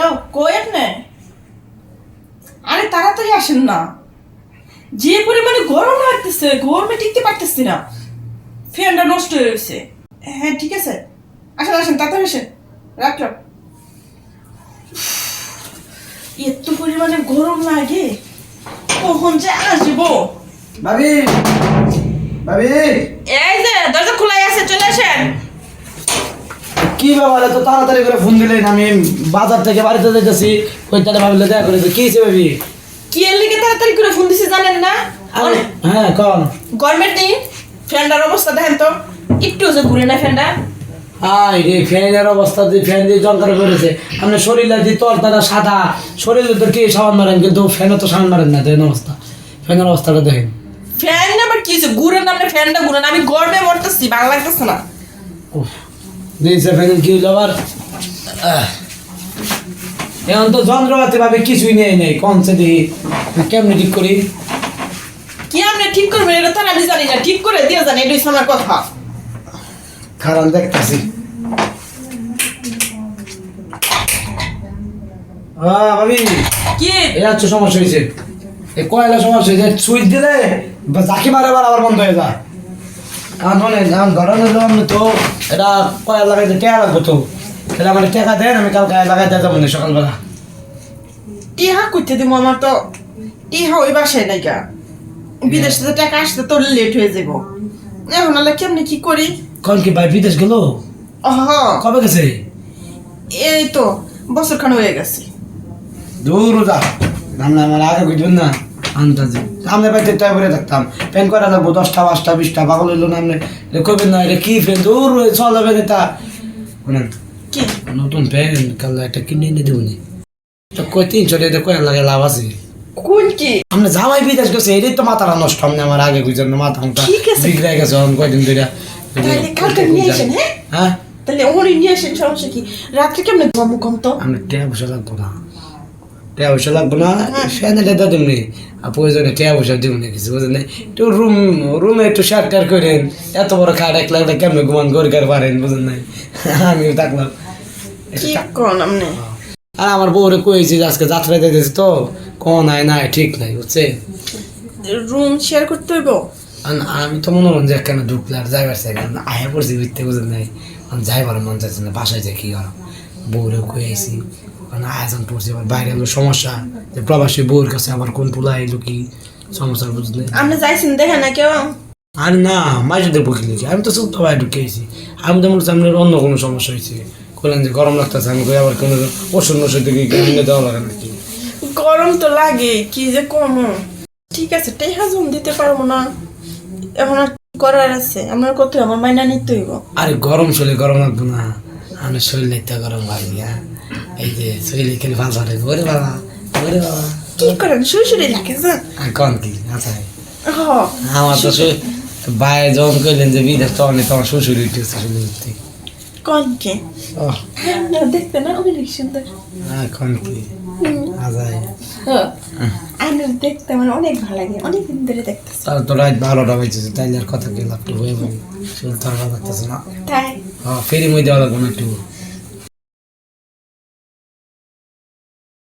Hello কই আপনি আরে তাড়াতাড়ি আসেন না। যে পরিমাণে গরম লাগতেছে গরমে টিকতে পারতেছি না। ফ্যানটা নষ্ট হয়ে গেছে। হ্যাঁ ঠিক আছে। আসেন আসেন তাড়াতাড়ি আসেন। রাখলাম। এত পরিমাণে গরম লাগে। কখন যে আসব? ভাবি ভাবি। এই যে দরজা খোলাই আছে চলে আসেন। কি ব্যাপার? এত তাড়াতাড়ি করে ফোন দিলেন? আমি বাজার থেকে বাড়িতে যাইতেছি। ওই তাহলে ভাবলে দেখা করে কি ভাবি? কি এর লিগে তাড়াতাড়ি করে ফোন দিছে জানেন না? হ্যাঁ কন? গরমের দিন ফ্যানটার অবস্থা দেখেন তো। একটু যে ঘুরে না ফ্যানটা। আই রে ফ্যানের অবস্থা দিয়ে ফ্যান দিয়ে জলকার করেছে। আপনি শরীরে তারা সাদা। শরীরে তো কি সাবান মারেন কিন্তু ফ্যানে তো সাবান মারেন না দেখেন অবস্থা। ফ্যানের অবস্থাটা দেখেন। ফ্যান আবার কি ঘুরে না ফ্যানটা ঘুরে না আমি গরমে মরতেছি ভালো লাগতেছে না। উফ, দিয়েছে কি হইল আবার এখন তো যন্ত্রপাতি ভাবে কিছুই নেই নেই কমছে দেখি কেমনি ঠিক করি? কি আপনি ঠিক করবেন? এটা তো আমি জানি না। ঠিক করে দিয়ে জানি এটা হচ্ছে আমার কথা। খারাপ দেখতেছি। হ্যাঁ ভাবি কি? এই হচ্ছে সমস্যা হয়েছে এই কয়লা সমস্যা হয়েছে সুইচ দিলে জাকি মারে আবার আবার বন্ধ হয়ে যায়। এখন এখন আমি তো এটা কয়লা লাগাইতে টেয়া লাগবে তো। তাহলে আমার টাকা দেন আমি কালকে লাগাইতে যাব না সকালবেলা। টিহা করতে দিব আমার তো টিহা ওই বাসায় নাই গা। বিদেশ থেকে টাকা আসতে তোর লেট হয়ে যাব এখন আল্লাহ কেমনি কি করি? কোন কি ভাই বিদেশ গেল? অহ। কবে গেছে? এই তো বছর খান হয়ে গেছে। দূর যা। আমরা আমার আগে বুঝবেন না। আন্দাজে আমরা বাড়িতে টাই করে থাকতাম প্যান করা লাগবো দশটা পাঁচটা বিশটা পাগল হইল না আপনি কবেন না এটা কি ফ্যান দূর চল যাবেন এটা শুনেন নতুন প্যান কাল একটা কিনে এনে দেবনি তো কই তিনশো টাকা কয়েক লাগে লাভ আছে। কোন কি? আমরা জামাই বিদেশ গেছে এটাই তো মাথাটা নষ্ট আমি আমার আগে বুঝছেন না মাথা আছে। বিগড়ে গেছে এখন কয়দিন ধরে হ্যাঁ? হ্যাঁ? তাহলে ওরই নিয়ে আসেন সমস্যা কি? রাত্রে কেমনে ঘুমাবো কম তো? আমরা টেয়া পয়সা লাগবো না। টেয়া পয়সা লাগবো না ফ্যানে লেদা দিমনি আর প্রয়োজনে টেয়া পয়সা দিমনি কিছু বুঝলেন একটু রুম রুমে একটু শেয়ার টেয়ার করেন এত বড় খাট এক লাখ কেমন ঘুমান করে পারেন বুঝলেন নাই আমিও থাকলাম। আর আমার বউরে কয়েছি আজকে যাত্রা দিতেছি তো কোন নাই নাই ঠিক নাই বুঝছে? রুম শেয়ার করতে হইব? আমি তো মনে হন যে কেন ঢুকলে যাইবার চাই না আয়া পড়ছি বুঝতে বুঝেন নাই আমি যাইবার মন চাইছে না বাসায় যাই কি করো বউরে কয়েছি কারণ আয়োজন পড়ছি আবার বাইরে হলো সমস্যা যে প্রবাসী বউর কাছে আবার কোন পোলা এলো কি? সমস্যা বুঝলে? আপনি যাইছেন দেখে না কেউ? আর না মাঝে দেখব কি আমি তো চুপ ভাই ঢুকেছি। আমি তো মনে হচ্ছে অন্য কোনো সমস্যা হয়েছে। বললেন যে গরম লাগতেছে আমি কই আবার কোনো ওষুধ ওষুধ দিকে কিনে দেওয়া লাগে নাকি? গরম তো লাগে কি যে কম। ঠিক আছে টেহা জম দিতে পারব না। এখন করার আছে? আমার কত আমার মাইনা নিতে হইব। আরে গরম শরীরে গরম লাগবে না। আমি শরীর একটা গরম ভাবি হ্যাঁ? এই যে শরীরে খেলে ভালো ধরে ওরে বাবা ওরে বাবা। কি করেন? শুয়ে লাগে যান? আর কন কি? আচ্ছা। আমার তো বাইরে যখন করলেন যে বিদেশ তখন তোমার শ্বশুর উঠেছে শরীর উঠতে কোন কে? দেখতে না অনেক সুন্দর। হ্যাঁ কন কি? আজাই আইনের দেখতে আমার অনেক ভালো লাগে অনেক দিন ধরে দেখতেছি। তার তো রাত বারোটা বেজেছে তাইলে আর কথা কি লাগতো হয়ে বল শরীর তো ভালো লাগতেছে না। তাই? হ্যাঁ ফেরি মই দেওয়া লাগবে একটু।